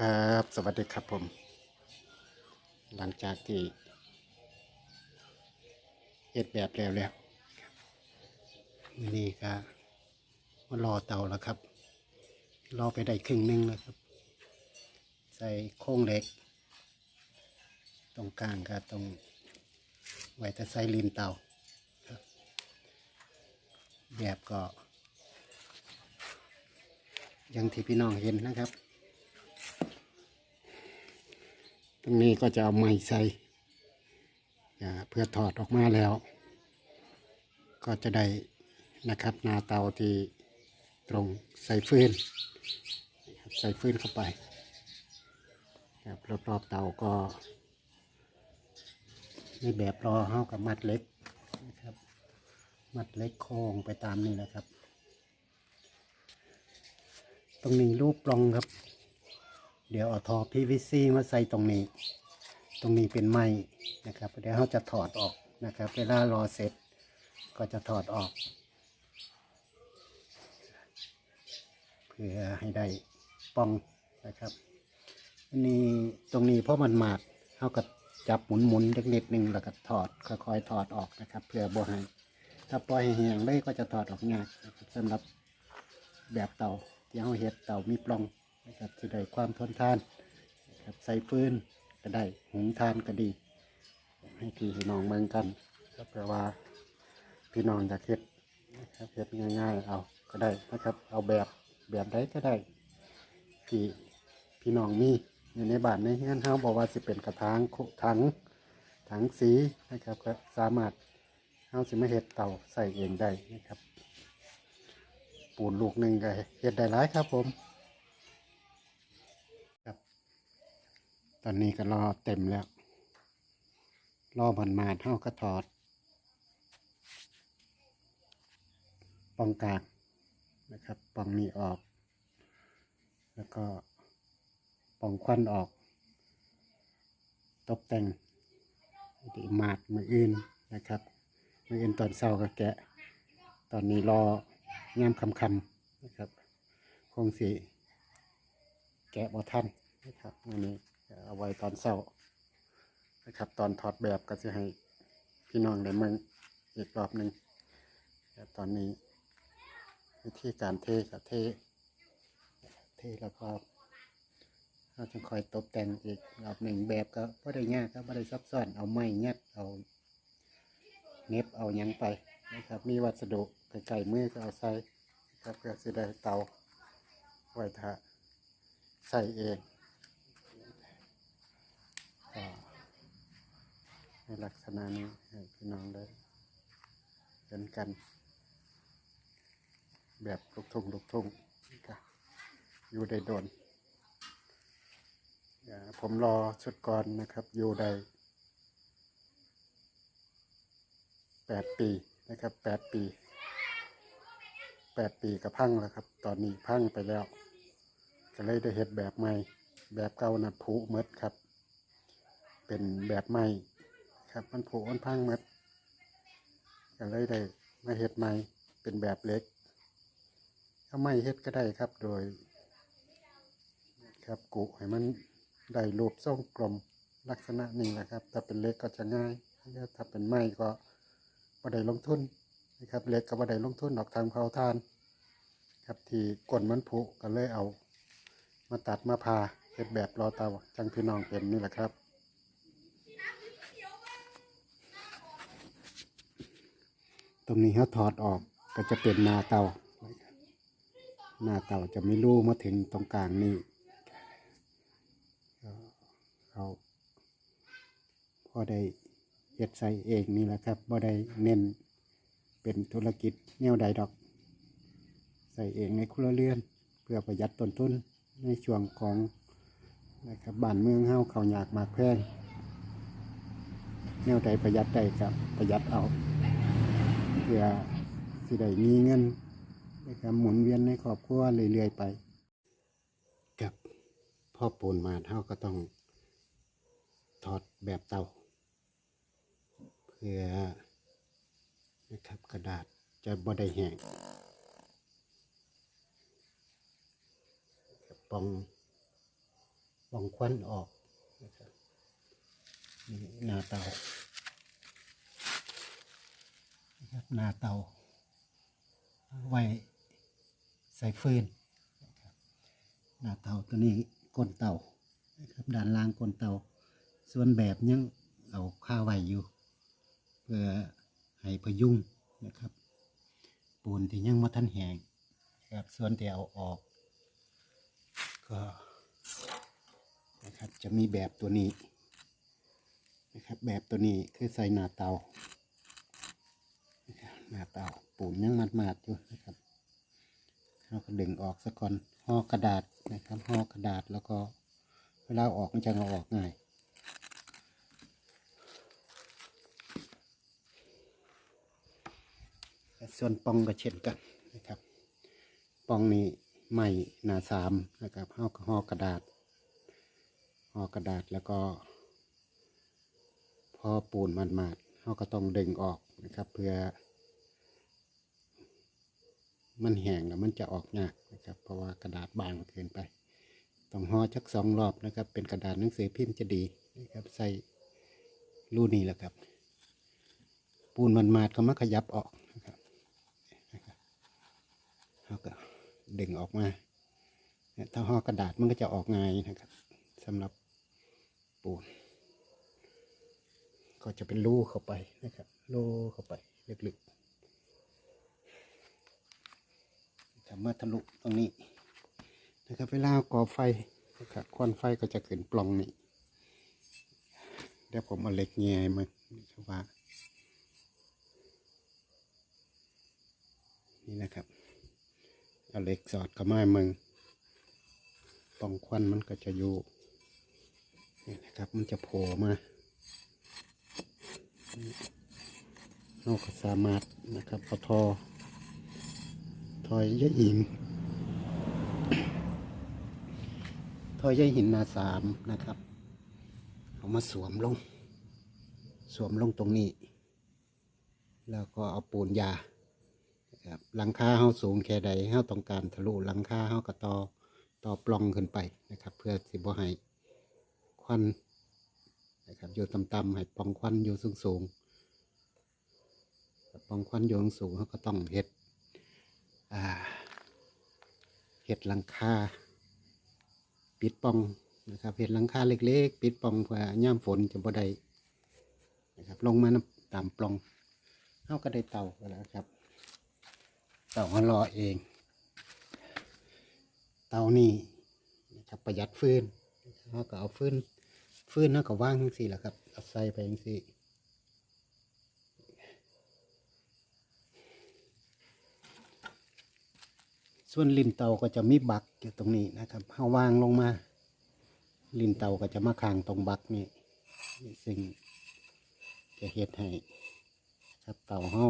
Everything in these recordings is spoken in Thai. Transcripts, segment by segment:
ครับสวัสดีครับผม หลังจากที่เฮ็ดแบบแล้วแล้วนี่ก็มารอเตาแล้วครับ รอไปได้ครึ่งหนึงแล้วครับ ใส่โค้งเหล็ก ตรงกลางก็ตรงไว้แต่ใส่ลินเตาครับ แบบก็อยังที่พี่น้องเห็นนะครับ ตรงนี้ก็จะเอาไม้ใส่เพื่อถอดออกมาแล้ว ก็จะได้นะครับนาเตาที่ตรงใส่ฟืนใส่ฟืนเข้าไปครับรอบๆเตาก็ในแบบรอเฮากับมัดเล็กนะครับ มัดเล็กโค้งไปตามนี้นะครับ ตรงนี้รูปปลองครับ เดี๋ยวเอาท่อ PVC มาใส่ตรงนี้ ตรงนี้เป็นไม้นะครับ เดี๋ยวเราจะถอดออกนะครับ เวลารอเสร็จก็จะถอดออก เพื่อให้ได้ป้องนะครับอันนี้ตรงนี้เพราะมันหมาดเขาก็จับหมุนหมุนๆเล็กนิดนึงแล้วก็ถอดค่อยๆถอดออกนะครับเพื่อบ่ให้ถ้าปล่อยให้แห้งเลยก็จะถอดออกง่ายสำหรับแบบเตาที่เขาเฮ็ดเตามีปล่อง นะครับจะได้ความทนทานนะครับใส่ฟืนก็ได้หุงทานก็ดี ให้พี่น้องเมืองกันครับแปลว่าพี่น้องอยากเฮ็ดนะครับเฮ็ดง่ายๆเอาก็ได้นะครับเอาแบบแบบใดก็ได้ที่พี่น้องมีอยู่ในบ้านในเฮือนเฮาบอกว่าสิเป็นกระถางคุถังถังสีนะครับก็สามารถเฮาสิมาเฮ็ดเตาใส่เองได้นะครับปูนลูกหนึ่งก็เฮ็ดได้หลายครับผม ตอนนี้ก็รอเต็มแล้ว รอมันมาเฮาก็ถอด ปองกลางนะครับ ปองนี้ออก แล้วก็ปองควันออก ตกแต่งดีมาดมืออื่นนะครับ มืออื่นตอนเช้าก็แกะ ตอนนี้รอย่ำคำคำนะครับ คงสีแกะบ่ทันนะครับอันนี้ เอาไว้ตอนเช้านะครับ ตอนถอดแบบก็จะให้พี่น้องได้เมืองอีกรอบหนึ่งตอนนี้ วิธีการเทกับเท เทแล้วก็เราจะคอยตกแต่งอีกรอบหนึ่งแบบก็ไม่ได้ยากครับไม่ได้ซับซ้อนเอาไม้ยัดเอาเน็บเอายังไปนะครับ มีวัสดุไก่ๆมือก็เอาใส่ครับเพื่อจะได้เตาไว้ถ้าใส่เองก็ ในลักษณะนี้ให้พี่น้องได้เห็นกัน แบบลูกทุ่งลูกทุ่งนะครับอยู่ได้โดน ผมรอชุดก่อนนะครับ อยู่ได้แปดปีนะครับแปดปีแปดปีกับพังแล้วครับ ตอนนี้พังไปแล้ว ก็เลยได้เห็ดแบบใหม่ แบบเก่านะผุหมดครับ เป็นแบบใหม่ ครับ มันผุมันพังหมดก็เลยได้มาเห็ดใหม่เป็นแบบเล็กถ้าไม่เฮ็ดก็ได้ครับโดย ครับกุให้มันได้รูปทรงกลมลักษณะนี้นะครับ ถ้าเป็นเล็กก็จะง่ายแล้วถ้าเป็นไม้ก็บ่ได้ลงทุนนะครับ เล็กก็บ่ได้ลงทุนดอกทางเผาทาน ครับที่ก้นมันผุก็เลยเอา มาตัดมาพาเฮ็ดแบบรอเตาจังพี่น้องเห็นนี่แหละครับ ตรงนี้เขาถอดออกก็จะเป็นหนาเตาหน้าเตาจะไม่รู้มาถึงตรงกลางนี่เขาพอได้เฮ็ดใส่เองนี่แหละครับพอได้เน้นเป็นธุรกิจแนวใดดอก ใส่เองในครัวเรือน เพื่อประหยัดต้นทุนในช่วงของนะครับบ้านเมืองเฮาเขาอยากมาแพงแนวใดประหยัดได้กับประหยัดเอา เพื่อสิได้มีเงินนะครับหมุนเวียนในครอบครัวเรื่อยๆไป กับพ่อปูนมาเท่าก็ต้องถอดแบบเตา เพื่อนะครับกระดาษจะบ่ได้แห้งปองปองควันออกนะครับนี่หน้าเตา หน้าเตา ไว้ใส่ฟืนนะครับหน้าเตาตัวนี้ก้นเตานะครับด้านล่างก้นเตา ส่วนแบบยังเอาข้าไว้อยู่ เพื่อให้พยุงนะครับ ปูนที่ยังมาทันแหงนะครับส่วนที่เอาออก ก็นะครับจะมีแบบตัวนี้นะครับแบบตัวนี้คือใส่หน้าเตา นะครับหนาเตาปูนยังมัดมาดอยู่นะครับเราก็ดึงออกสักก่อนห่อกระดาษนะครับห่อกระดาษแล้วก็เวลาออกมันจะเอาออกง่ายส่วนปองก็เช่นกันนะครับ ปองนี้ไม้หนาสามนะครับห่อห่อกระดาษห่อกระดาษแล้วก็พอปูนมันมาดเขาก็ต้องดึงออกนะครับ เพื่อ มันแห้งแล้วมันจะออกยากนะครับ เพราะว่ากระดาษบางเกินไป ต้องห่อชักสองรอบนะครับ เป็นกระดาษหนังสือพิมพ์จะดีนะครับใส่รูนี้แหละครับ ปูนมันมาดก็มาขยับออกนะครับเราก็ดึงออกมาถ้าห่อกระดาษมันก็จะออกง่ายนะครับสำหรับปูน ก็จะเป็นรูเข้าไปนะครับรูเข้าไปลึกๆ ทำมาทะลุตรงนี้นะครับเวลาก่อไฟนะครับควันไฟก็จะขึ้นปล่องนี้เดี๋ยวผมเอาเหล็กแง่มานะครับว่านี่นะครับเอาเหล็กสอดกับไม้มึงปล่องควันมันก็จะอยู่นี่นะครับมันจะโผล่มาเราก็สามารถนะครับเอาทอ ทอยยะหิน ทอยยะหินนาสามนะครับ เอามาสวมลง สวมลงตรงนี้ แล้วก็เอาปูนยาครับหลังคาเฮาสูงแค่ใดเฮาต้องการทะลุหลังคาเฮาก็ต่อต่อปล่องขึ้นไปนะครับ เพื่อสิบ่ให้ควันนะครับอยู่ต่ำๆให้ปล่องควันอยู่สูงๆปล่องควันอยู่สูงเฮาก็ต้องเฮ็ด เฮ็ดหลังคาปิดปองนะครับเฮ็ดหลังคาเล็ก ๆ ปิดปองเพื่อย่ามฝนจะบ่ได้นะครับ ลงมาตามปล่องเฮาก็ได้เตาแล้วครับ เตาหัวรอเอง เตานี่นะครับประหยัดฟืนเราก็เอาฟืนฟืนเราก็ว่างจังสี่แหละครับเอาใส่ไปจังสี่ ส่วนริมเตาก็จะมีบักอยู่ตรงนี้นะครับเอาวางลงมาริมเตาก็จะมาคางตรงบักนี่ซึ่งจะเฮ็ดให้ครับเตาเฮา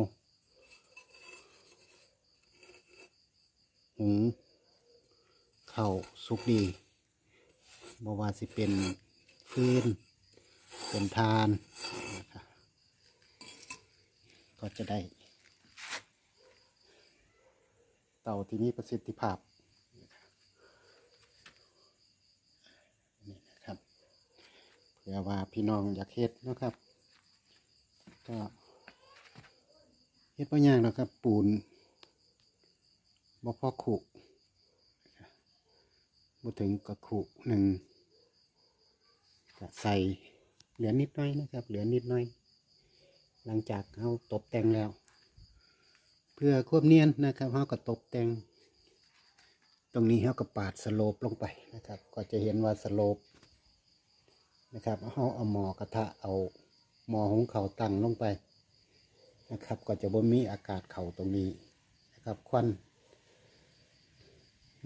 หุงข้าสุกดีบว่าสิเป็นฟืนเป็นทานก็จะได้ เต่าที่มีประสิทธิภาพนี่นะครับเผื่อว่าพี่น้องอยากเฮ็ดนะครับ ก็เฮ็ดบ่ยากหรอกครับ ปูนบ่พอขุบ่ถึงกับขุหนึ่งก็ใส่เหลือนิดหน้อยนะครับ เหลือนิดหน้อย หลังจากเราตกแต่งแล้ว เพื่อควบเนียนนะครับเราก็ตกแต่ง ตรงนี้เราก็ปาดสโลปลงไปนะครับ ก็จะเห็นว่าสโลปนะครับเราเอาหมอกระทะเอาหมอของเขาตั้งลงไปนะครับ ก็จะบ่มีอากาศเข่าตรงนี้นะครับควัน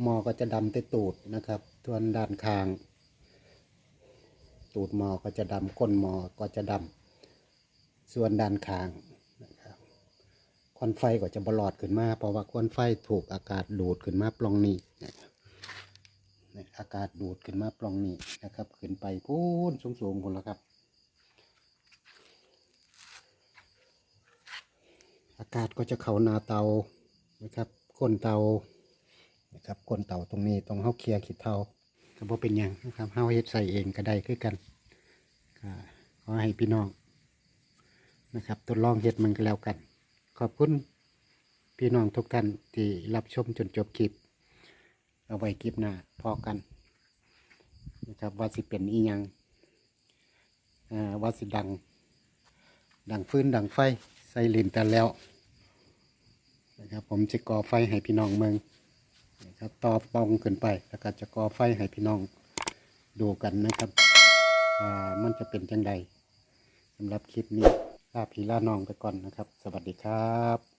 หมอก็จะดำแต่ตูดนะครับส่วนด้านคาง ตูดหมอก็จะดำก้นหมอก็จะดำส่วนด้านคาง ควันไฟก็จะบลอดขึ้นมา เพราะว่าควันไฟถูกอากาศดูดขึ้นมาปล่องนี้นะครับเนี่อากาศดูดขึ้นมาปล่องนี้นะครับ ขึ้นไปพูนสูงๆคนแล้วครับ อากาศก็จะเข้านาเตานะครับก้นเตานะครับก้นเตาตรงนี้ตรงเฮาเคลียร์ขีดเทาก็บ่เป็นยังนะครับเฮาเฮ็ดใส่เองก็ได้คือกันขอให้พี่น้องนะครับทดลองเฮ็ดมันก็แล้วกัน ขอบคุณพี่น้องทุกท่านที่รับชมจนจบคลิป เอาไว้คลิปหน้าพอกันนะครับว่าสิเป็นอีหยังอ่าว่าสิดัง ดังฟื้นดังไฟใส่ลินแต่แล้วนะครับผมจะก่อไฟให้พี่น้องเมืองนะครับต่อปองขึ้นไป แล้วก็จะก่อไฟให้พี่น้องดูกันนะครับอ่ามันจะเป็นจังใดสำหรับคลิปนี้ ลาพี่ลาน้องไปก่อนนะครับ สวัสดีครับ